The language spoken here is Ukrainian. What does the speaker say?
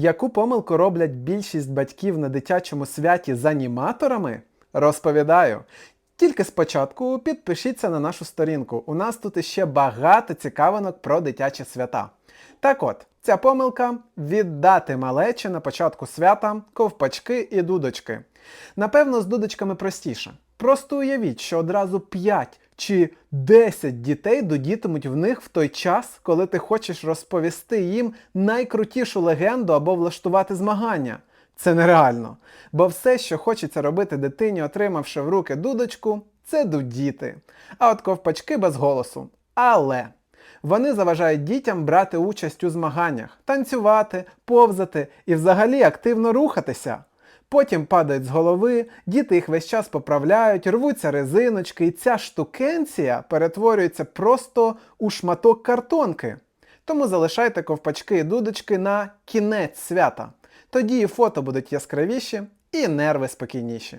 Яку помилку роблять більшість батьків на дитячому святі з аніматорами? Розповідаю. Тільки спочатку підпишіться на нашу сторінку. У нас тут іще багато цікавинок про дитячі свята. Так от, ця помилка віддати малечі на початку свята ковпачки і дудочки. Напевно, з дудочками простіше. Просто уявіть, що одразу 5 чи 10 дітей додітимуть в них в той час, коли ти хочеш розповісти їм найкрутішу легенду або влаштувати змагання. Це нереально. Бо все, що хочеться робити дитині, отримавши в руки дудочку, це дудіти. А от ковпачки без голосу. Але вони заважають дітям брати участь у змаганнях, танцювати, повзати і взагалі активно рухатися. Потім падають з голови, діти їх весь час поправляють, рвуться резиночки, і ця штукенція перетворюється просто у шматок картонки. Тому залишайте ковпачки і дудочки на кінець свята. Тоді і фото будуть яскравіші, і нерви спокійніші.